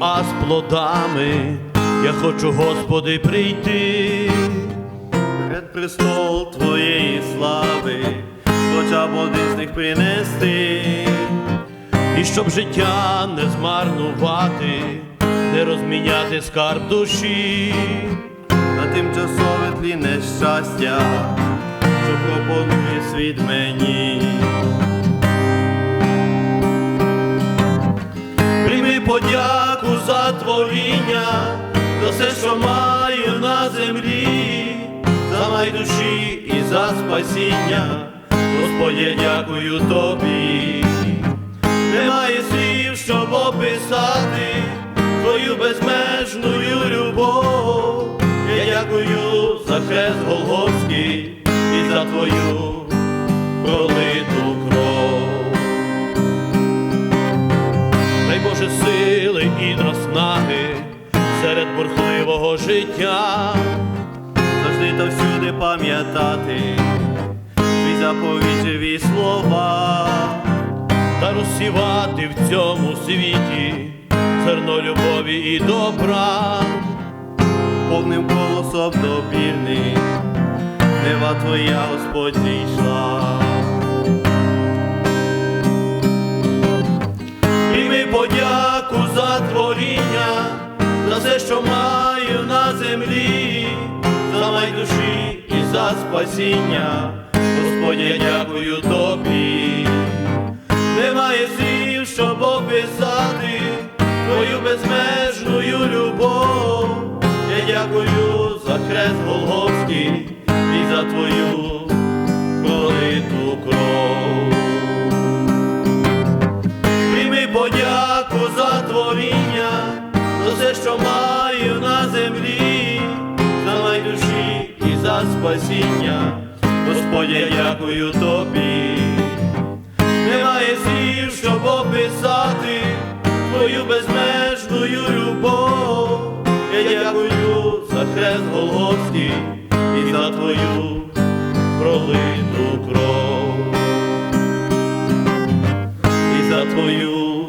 а з плодами. Я хочу, Господи, прийти. Перед престол Твоєї слави, хоча б один з них принести. І щоб життя не змарнувати, не розміняти скарб душі. на тимчасове тлінне щастя, що пропонує світ мені. Прийми подяку за творіння, за все, що маю на землі, за май душі і за спасіння. Господи, дякую тобі. Немає слів, щоб описати твою безмежну любов. Я дякую за хрест Голгофський і за твою пролиту кров. Боже сили і наснаги серед бурхливого життя. завжди та всюди пам'ятати твій заповіджеві слова, та розсівати в цьому світі зерно любові і добра. повним колосом добірний, нева твоя Господь зійшла. Все, що маю на землі, за май душі і за спасіння. Господи, я дякую тобі. Немає слів, щоб описати твою безмежну любов. Я дякую за хрест спасіння. Господь, дякую тобі. Немає слів, щоб описати твою безмежну любов. Я дякую за хрест Голгофський і за твою пролиту кров і за твою